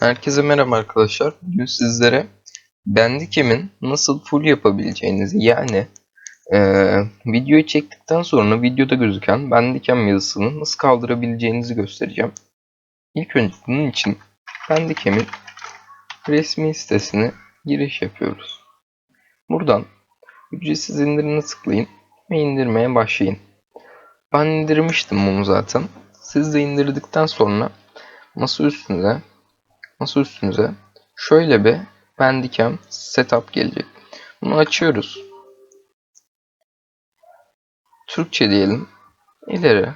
Herkese merhaba arkadaşlar. Bugün sizlere Bandicam'in nasıl full yapabileceğinizi yani eee, videoyu çektikten sonra videoda gözüken Bandicam yazısını nasıl kaldırabileceğinizi göstereceğim. İlk önce bunun için Bandicam'in resmi sitesine giriş yapıyoruz. Buradan ücretsiz indirime tıklayın ve indirmeye başlayın. Ben indirmiştim bunu zaten. Siz de indirdikten sonra masa üstünüze masa üstünüze şöyle bir Bandicam setup gelecek. Bunu açıyoruz. Türkçe diyelim. İleri.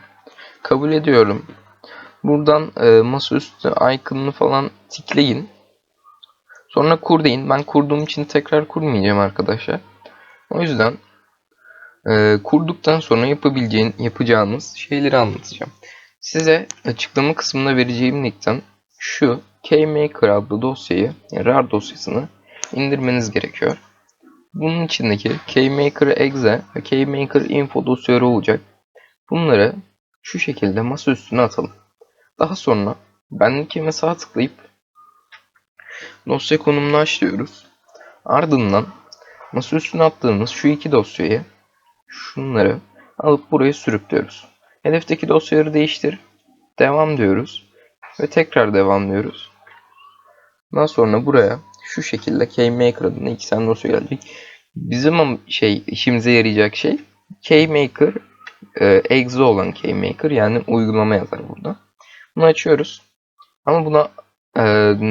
Kabul ediyorum. Buradan e, masaüstü icon'ını falan tikleyin. Sonra kur deyin. Ben kurduğum için tekrar kurmayacağım arkadaşlar. O yüzden e, kurduktan sonra yapabileceğin, yapacağınız şeyleri anlatacağım. Size açıklama kısmına vereceğim linkten şu KMaker adlı dosyayı, yani RAR dosyasını indirmeniz gerekiyor. Bunun içindeki KMaker exe ve KMaker info dosyaları olacak. Bunları şu şekilde masa üstüne atalım. Daha sonra Bandicam'e sağ tıklayıp dosya konumunu açlıyoruz. Ardından masa üstüne attığımız şu iki dosyayı şunları alıp buraya sürüklüyoruz. Hedefteki dosyaları değiştir. Devam diyoruz. Ve tekrar devam diyoruz. Daha sonra buraya şu şekilde KMaker adında iki tane dosya gelecek. Bizim şey işimize yarayacak şey KMaker e, exe olan KMaker yani uygulama yazar burada. Bunu açıyoruz. Ama buna e,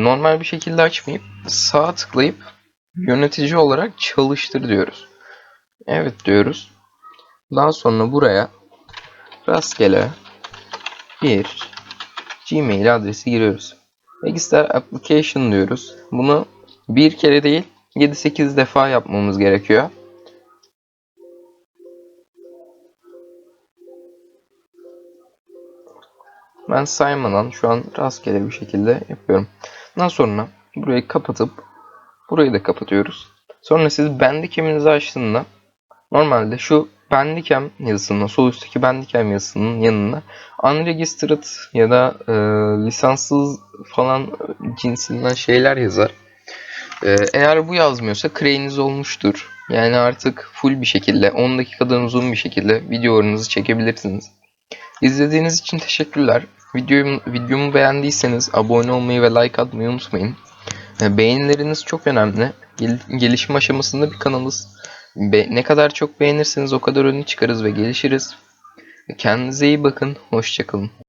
normal bir şekilde açmayıp sağ tıklayıp yönetici olarak çalıştır diyoruz. Evet diyoruz. Daha sonra buraya rastgele bir Gmail adresi giriyoruz. Register Application diyoruz. Bunu bir kere değil 7-8 defa yapmamız gerekiyor. Ben saymadan şu an rastgele bir şekilde yapıyorum. Daha sonra burayı kapatıp burayı da kapatıyoruz. Sonra siz Bandicam'inizi açtığında normalde şu Bandicam yazısının, sol üstteki Bandicam yazısının yanına unregistered ya da e, lisanssız falan cinsinden şeyler yazar. E, eğer bu yazmıyorsa crane'iniz olmuştur. Yani artık full bir şekilde 10 dakikadan uzun bir şekilde videolarınızı çekebilirsiniz. İzlediğiniz için teşekkürler. Videomu, videomu beğendiyseniz abone olmayı ve like atmayı unutmayın. E, Beğenileriniz çok önemli. Gel- gelişim aşamasında bir kanalız. Be- ne kadar çok beğenirseniz o kadar öne çıkarız ve gelişiriz. Kendinize iyi bakın. Hoşçakalın.